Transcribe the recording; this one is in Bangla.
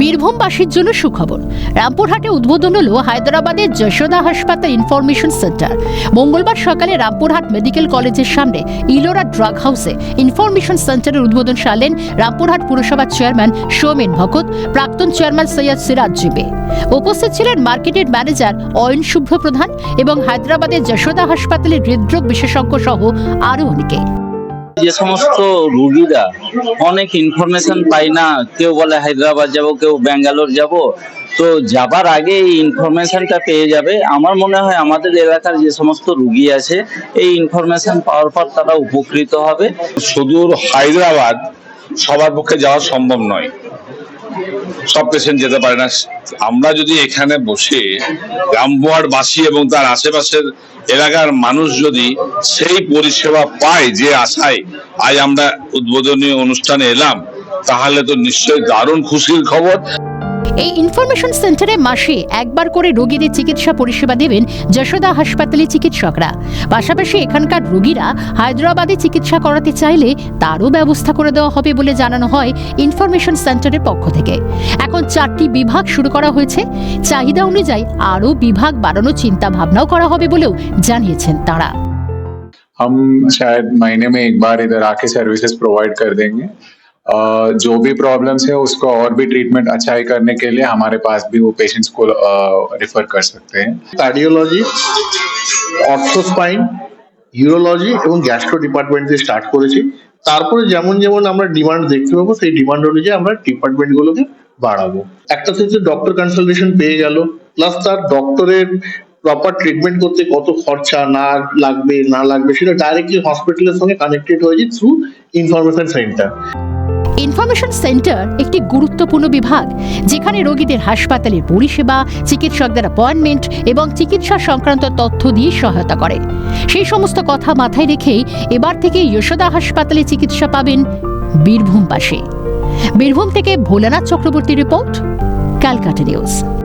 বীরভূমবাসীর জন্য সুখবর। রামপুরহাটে উদ্বোধন হলো হায়দ্রাবাদের যশোদা হাসপাতাল ইনফরমেশন সেন্টার। মঙ্গলবার সকালে রামপুরহাট মেডিকেল কলেজের সামনে ইলোরা ড্রাগ হাউসে ইনফরমেশন সেন্টারের উদ্বোধন সারলেন রামপুরহাট পুরসভার চেয়ারম্যান সৌমেন ভকত, প্রাক্তন চেয়ারম্যান সৈয়দ সিরাজ জিবে। উপস্থিত ছিলেন মার্কেটের ম্যানেজার অয়ন শুভ্র প্রধান এবং হায়দ্রাবাদের যশোদা হাসপাতালের হৃদরোগ বিশেষজ্ঞ সহ আরও অনেকে। যে সমস্ত রুগীরা অনেক ইনফরমেশন পাই না, কেউ বলে হায়দ্রাবাদ যাব, কেউ ব্যাঙ্গালোর যাব, তো যাবার আগে এই ইনফরমেশনটা পেয়ে যাবে। আমার মনে হয় আমাদের এলাকার যে সমস্ত রুগী আছে, এই ইনফরমেশন পাওয়ার পর তারা উপকৃত হবে। সুদূর হায়দ্রাবাদ সবার পক্ষে যাওয়া সম্ভব নয়। সব পেশেন্ট যেতে পারে না। আমরা যদি এখানে বসে রামপুরহাটবাসী এবং তার আশেপাশের এলাকার মানুষ যদি সেই পরিষেবা পায় যে আশায় আজ আমরা উদ্বোধনী অনুষ্ঠানে এলাম, তাহলে তো নিশ্চয়ই দারুণ খুশির খবর। এই ইনফরমেশন সেন্টারে মাসে একবার করে রোগীদের চিকিৎসা পরিষেবা দেবেন যশোদা হাসপাতালে চিকিৎসকরা পাশাপাশি এখানকার রোগীরা হায়দ্রাবাদে চিকিৎসা করাতে চাইলে তারও ব্যবস্থা করে দেওয়া হবে বলে জানানো হয় ইনফরমেশন সেন্টারের পক্ষ থেকে এখন চারটি বিভাগ শুরু করা হয়েছে চাহিদা অনুযায়ী আরও বিভাগ বাড়ানোর চিন্তা ভাবনাও করা হবে বলেও জানিয়েছেন তারা हम शायद महीने में एक बार इधर आके सर्विसेज प्रोवाइड कर देंगे अ, जो भी प्रॉब्लम्स है उसको और भी ट्रीटमेंट अच्छाई करने के लिए हमारे पास भी वो पेशेंट्स को रिफर कर सकते हैं কার্ডিওলজি অর্থোস্পাইন ইউরোলজি এবং গ্যাস্ট্রো ডিপার্টমেন্ট দিয়ে স্টার্ট করেছি তারপরে যেমন যেমন আমরা ডিমান্ড দেখতে পাবো সেই ডিমান্ড অনুযায়ী আমরা ডিপার্টমেন্ট গুলোকে বাড়াবো একটা হচ্ছে ডক্টর কনসালটেশন পেয়ে গেল প্লাস তার ডক্টরের প্রপার ট্রিটমেন্ট করতে কত খরচা না লাগবে না লাগবে সেটা ডাইরেক্টলি হসপিটালের সঙ্গে কানেক্টেড হয়েছে through information centre information centre একটি গুরুত্বপূর্ণ বিভাগ, যেখানে রোগীদের হাসপাতালের পরিষেবা চিকিৎসকদের অ্যাপয়েন্টমেন্ট এবং চিকিৎসা সংক্রান্ত তথ্য দিয়ে সহায়তা করে। সেই সমস্ত কথা মাথায় রেখেই এবার থেকে যশোদা হাসপাতালে চিকিৎসা পাবেন বীরভূম পাশে বীরভূম থেকে ভোলানাথ চক্রবর্তী রিপোর্ট, ক্যালকাটা নিউজ।